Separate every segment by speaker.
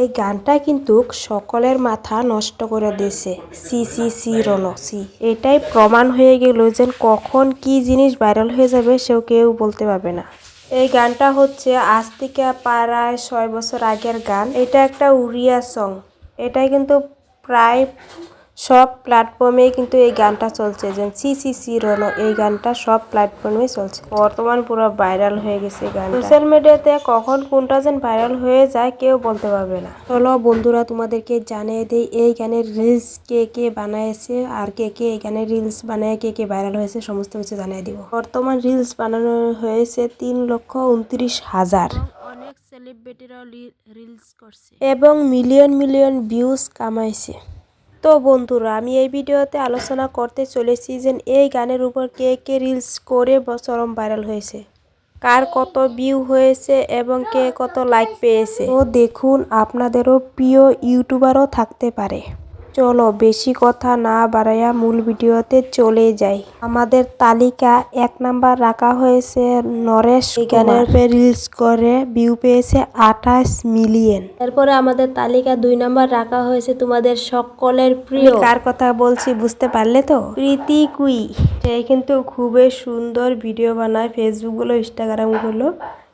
Speaker 1: এই গানটা কিন্তু সকলের মাথা নষ্ট করে দিয়েছে। সি সি সি রনো সি। এটাই প্রমাণ হয়ে গেল যে কখন কি জিনিস ভাইরাল হয়ে যাবে সেও কেউ বলতে পারবে না। এই গানটা হচ্ছে আজ থেকে প্রায় ছয় বছর আগের গান। এটা একটা উড়িয়া সং এটা কিন্তু প্রায় সব প্ল্যাটফর্মে কিন্তু এই গানটা চলছে। যে সি সি সি রনো এই গানটা সব প্ল্যাটফর্মে চলছে। বর্তমান পুরো ভাইরাল হয়ে গেছে গান সোশ্যাল মিডিয়াতে কখন কোনটা যেন ভাইরাল হয়ে যায় কেউ বলতে পারবে না। চলো বন্ধুরা তোমাদেরকে জানিয়ে দেই এই গানের রিলস কে কে বানাইছে আর কে কে এই গানের রিলস বানায় কে কে ভাইরাল হয়েছে সমস্ত কিছু জানিয়ে দিব। বর্তমান রিলস বানানো হয়েছে তিন লক্ষ উনত্রিশ হাজার।
Speaker 2: অনেক সেলিব্রিটিরাও রিলস করছে।
Speaker 1: এবং মিলিয়ন মিলিয়ন ভিউজ কামাইছে। তো বন্ধুরা, আমি এই ভিডিওতে আলোচনা করতে চলেছি যে এই গানের উপর কে কে রিলস করে চরম ভাইরাল হয়েছে। কার কত ভিউ হয়েছে এবং কে কত লাইক পেয়েছে। ও দেখুন, আপনাদেরও প্রিয় ইউটিউবারও থাকতে পারে। চলো বেশি কথা না বাড়াইয়া মূল ভিডিওতে চলে যাই। আমাদের তালিকা এক নাম্বার রাখা হয়েছে নরেশ গানের রিলস করে ভিউ পেয়েছে আঠাশ মিলিয়ন এরপরে আমাদের তালিকা দুই নাম্বার রাখা হয়েছে তোমাদের সকলের প্রিয়। কার কথা বলছি বুঝতে পারলে তো? প্রীতি কুই। সে কিন্তু খুবই সুন্দর ভিডিও বানায় ফেসবুকগুলো ইনস্টাগ্রামগুলো।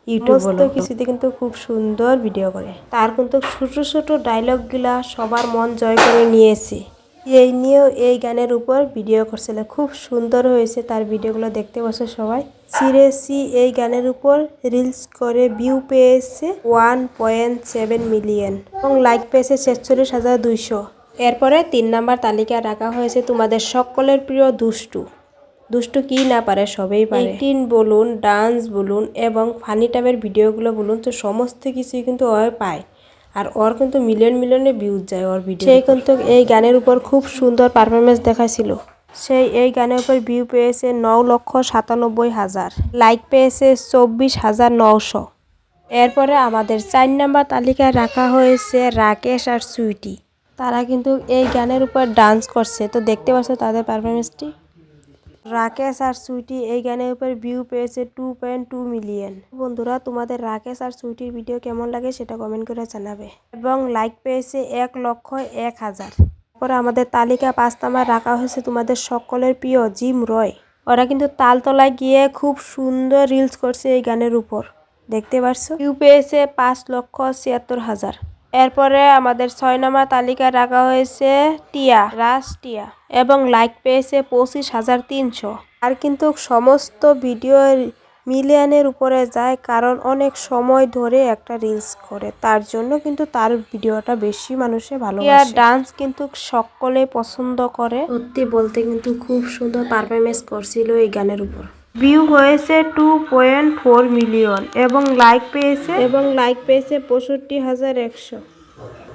Speaker 1: ইউটিউব কিছুতে কিন্তু খুব সুন্দর ভিডিও করে। তার কিন্তু ছোট ছোট ডায়লগগুলা সবার মন জয় করে নিয়েছে। এই নিয়েও এই গানের উপর ভিডিও করছিল। খুব সুন্দর হয়েছে তার ভিডিওগুলো দেখতে বসে সবাই। সিরিয়াসলি এই গানের উপর রিলস করে ভিউ পেয়েছে ওয়ান পয়েন্ট সেভেন মিলিয়ন এবং লাইক পেয়েছে ছেচল্লিশ হাজার দুইশো। এরপরে তিন নাম্বার তালিকায় রাখা হয়েছে তোমাদের সকলের প্রিয় দুষ্টু। দুষ্টু কি না পারে সবেই পারে। টিন বলুন ডান্স বলুন এবং ফানি টাইপের ভিডিওগুলো বলুন তো সমস্ত কিছুই কিন্তু ওর পায়। আর ওর কিন্তু মিলিয়ন মিলিয়নে ভিউজ যায় ওর ভিডিও সেই কিন্তু এই গানের উপর খুব সুন্দর পারফরমেন্স দেখাইছিল। সেই এই গানের উপর ভিউ পেয়েছে ন লক্ষ সাতানব্বই হাজার লাইক পেয়েছে চব্বিশ হাজার নশো এরপরে আমাদের চার নাম্বার তালিকায় রাখা হয়েছে রাকেশ আর সুইটি। তারা কিন্তু এই গানের উপর ডান্স করছে তো দেখতে পাচ্ছ তাদের পারফরমেন্সটি রাকেশ আর সুইটি এই গানের উপর ভিউ পেয়েছে টু পয়েন্ট টু মিলিয়ন বন্ধুরা, তোমাদের রাকেশ আর সুইটির ভিডিও কেমন লাগে সেটা কমেন্ট করে জানাবে। এবং লাইক পেয়েছে এক লক্ষ এক হাজার। তারপরে আমাদের তালিকা পাঁচ নাম্বার রাখা হয়েছে তোমাদের সকলের প্রিয় জিম রয়। ওরা কিন্তু তালতলায় গিয়ে খুব সুন্দর রিলস করছে এই গানের উপর। দেখতে পারছ? ভিউ পেয়েছে পাঁচ লক্ষ ছিয়াত্তর হাজার। এরপরে আমাদের ছয় নম্বর তালিকায় রাখা হয়েছে টিয়া রাজ টিয়া এবং লাইক পেয়েছে পঁচিশ হাজার তিনশো। আর কিন্তু সমস্ত ভিডিও মিলিয়নের উপরে যায় কারণ অনেক সময় ধরে একটা রিলস করে। তার জন্য কিন্তু তার ভিডিওটা বেশি মানুষে ভালো আর ডান্স কিন্তু সকলে পছন্দ করে। সত্যি বলতে কিন্তু খুব সুন্দর পারফরমেন্স করছিল এই গানের উপর। ভিউ হয়েছে টু পয়েন্ট ফোর মিলিয়ন এবং লাইক পেয়েছে এবং লাইক পেয়েছে পঁয়ষট্টি হাজার একশো।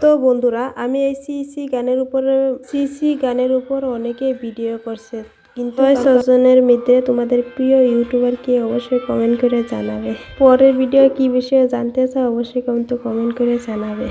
Speaker 1: তো বন্ধুরা আমি এই সিসি গানের উপরে সিসি গানের উপর অনেকে ভিডিও করছে। কিন্তু ছজনের মধ্যে তোমাদের প্রিয় ইউটিউবার কি অবশ্যই কমেন্ট করে জানাবে। পরের ভিডিও কি বিষয়ে জানতে চাও অবশ্যই কিন্তু কমেন্ট করে জানাবে।